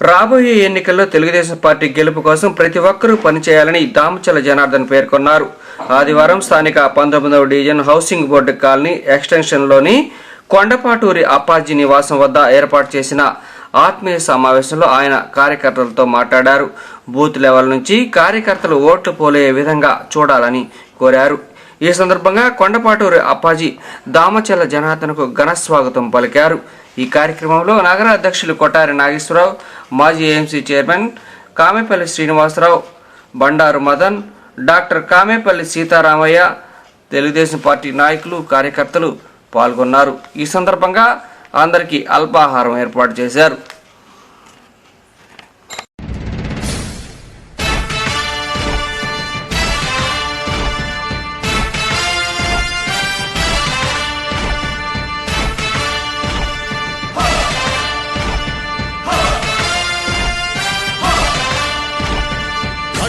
రాబోయే ఎన్నికల్లో తెలుగుదేశం పార్టీ గెలుపు కోసం ప్రతి ఒక్కరూ పనిచేయాలని దామచల జనార్దన్ పేర్కొన్నారు. ఆదివారం స్థానిక పంతొమ్మిదవ డివిజన్ హౌసింగ్ బోర్డు కాలనీ ఎక్స్టెన్షన్లోని కొండపాటూరి అప్పాజీ నివాసం వద్ద ఏర్పాటు చేసిన ఆత్మీయ సమావేశంలో ఆయన కార్యకర్తలతో మాట్లాడారు. బూత్ లెవెల్ నుంచి కార్యకర్తలు ఓట్లు పోలే విధంగా చూడాలని కోరారు. ఈ సందర్భంగా కొండపాటూరి అప్పాజీ దామచల్ల జనార్దన్కు ఘన స్వాగతం పలికారు. ఈ కార్యక్రమంలో నగర అధ్యక్షులు కొట్టారి నాగేశ్వరరావు మాజీ AMC chairman Kamepalli Srinivasarao Bandaru Madan doctor Kamepalli Seetharamaiah Telugudesam party నాయకులు కార్యకర్తలు పాల్గొన్నారు. ఈ సందర్భంగా అందరికీ అల్పాహారం ఏర్పాటు చేశారు.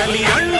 కదలి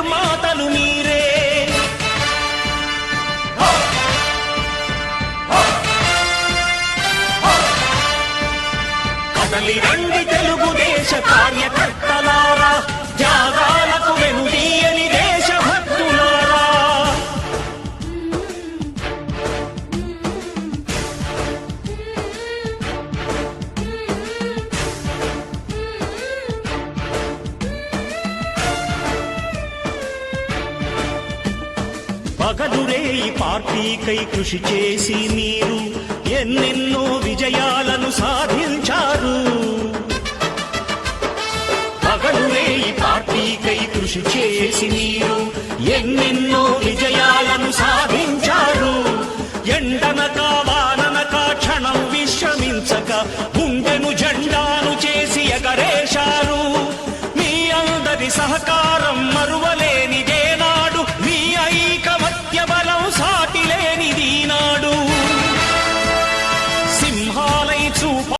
కదలి రండి తెలుగుదేశ కార్యకర్తలారా త్యాగాలకు వెనుదీయని దేశభక్తులారా. పగలురే ఈ పార్టీకై కృషి చేసి మీరు ఎన్నెన్నో విజయాలను సాధించ కై కృషి చేసి మీరు ఎన్నెన్నో విజయా